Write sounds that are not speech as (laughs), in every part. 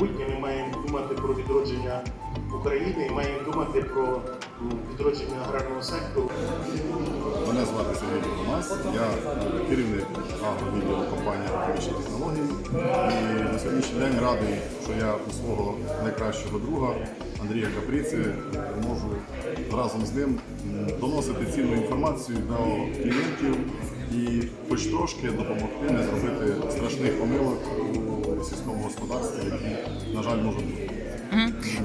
України і маємо думати про відродження аграрного сектору. Мене звати Сергій Богомаз, я керівник агровідділу компанії «Агрохімічні технології. І на сьогоднішній день радий, що я у свого найкращого друга Андрія Каприці можу разом з ним доносити цінну інформацію до клієнтів і хоч трошки допомогти не зробити страшних помилок у сільському господарстві, які, на жаль, можуть бути.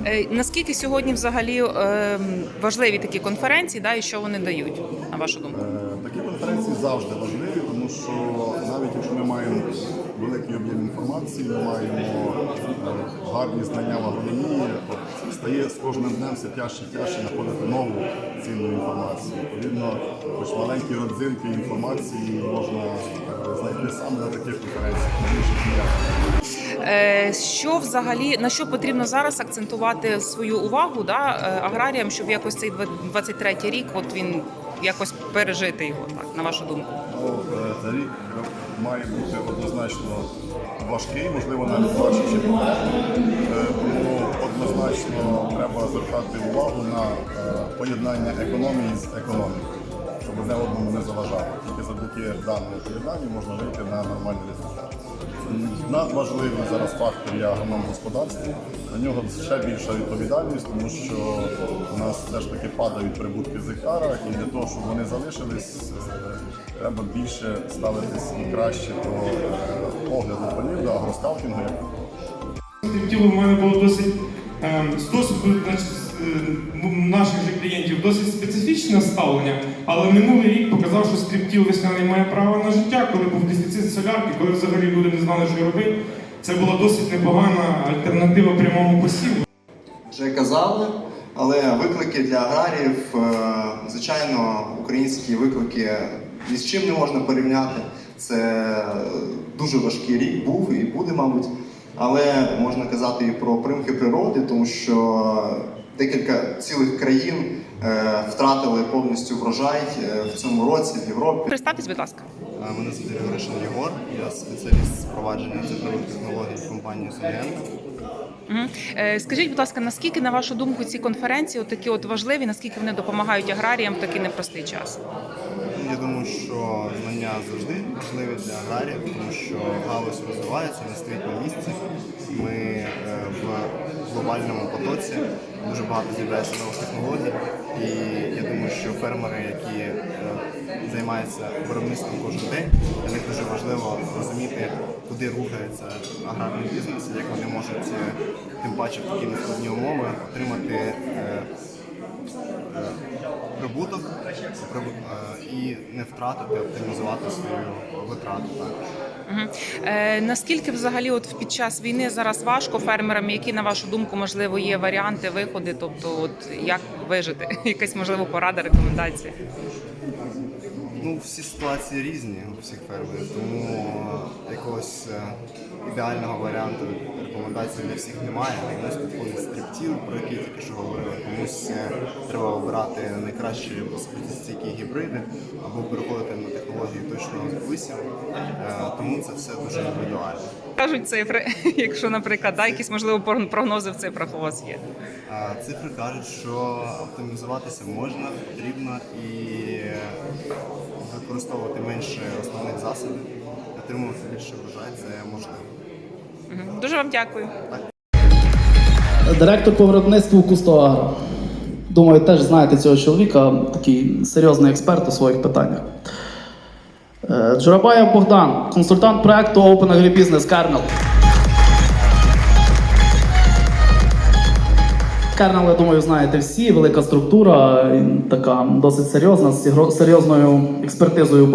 Е, Наскільки сьогодні взагалі е, важливі такі конференції, да, і що вони дають, на вашу думку? Е, Такі конференції завжди важливі, тому що навіть якщо ми маємо великий об'єм інформації, ми маємо гарні знання в агрономії, от стає з кожним днем все тяжче і тяжче знаходити нову цінну інформацію. Відповідно, хоч маленькі родзинки інформації можна знайти саме на таких конференціях, на інших ніяк. Е, Що взагалі на що потрібно зараз акцентувати свою увагу да, е, аграріям, щоб якось цей 23-й рік, от він якось пережити його, так, на вашу думку? Ну, е, цей рік має бути однозначно важкий, можливо, навіть важче, ніж. Тому однозначно треба звертати увагу на поєднання економії з економікою, щоб одне одному не заважало. Тільки завдяки даному поєднанню можна вийти на нормальний результат. Надважливий зараз фактор є агроном господарства. На нього ще більша відповідальність, тому що у нас все ж таки падають прибутки з гектара, і для того, щоб вони залишились, е, треба більше ставитись і краще до е, огляду полів, до агроскаутингу. як Тіло в мене було досить е, з досвіду е, м- наших же клієнтів досить специфічне ставлення, але минулий рік показав, що стріптіл весняний має право на життя, коли був дефіцит солярки, коли взагалі люди не знали, що робити. Це була досить непогана альтернатива прямому посіву. вже казали, але виклики для аграріїв, е, звичайно, українські виклики ні з чим не можна порівняти. Це дуже важкий рік був і буде, мабуть. Але можна казати і про примхи природи, тому що декілька цілих країн е, втратили повністю врожай е, в цьому році в Європі. Представтесь, будь ласка. Е, Мене звати Гришин Єгор, я спеціаліст з впровадження цифрових технологій в компанії. Мгм. Е, Скажіть, будь ласка, наскільки, на вашу думку, ці конференції от такі от важливі, наскільки вони допомагають аграріям в такий непростий час? Я думаю, що знання завжди важливі для аграріїв, тому що галузь розвивається, не стоїть на місці. Ми е, в глобальному потоці дуже багато з'являється нових технологій, і я думаю, що фермери, які е, займаються виробництвом кожен день, для них дуже важливо розуміти, куди рухається аграрний бізнес, як вони можуть е, тим паче в такі нескладні умови отримати. е, прибуток і не втратити, оптимізувати свою витрату. Мгм. Е, наскільки взагалі от під час війни зараз важко фермерам, які на вашу думку можливо є варіанти, виходи, тобто от як вижити? (laughs) Якась можливо порада, рекомендація? Ну, всі ситуації різні у всіх фермерів, тому е, якогось е, ідеального варіанту рекомендацій для всіх немає. Комусь підходить стріптіл, про який тільки що говорили, комусь е, треба обирати найкращі стійкі гібриди або переходити на технології точного висіву. Е, Тому це все дуже індивідуально. Кажуть цифри, (laughs) якщо, наприклад, да, якісь можливо прогнози в цифрах у вас є. Цифри кажуть, що оптимізуватися можна, потрібно і використовувати менше основних засобів, отримувати більше врожай це можливо. Дуже вам дякую. Директор по виробництву Кустоагро. Думаю, теж знаєте цього чоловіка, такий серйозний експерт у своїх питаннях. Е, Джурабаєв Богдан, консультант проекту Open Agribusiness Kernel. Kernel, я думаю, знаєте всі, велика структура, така досить серйозна, з серйозною експертизою.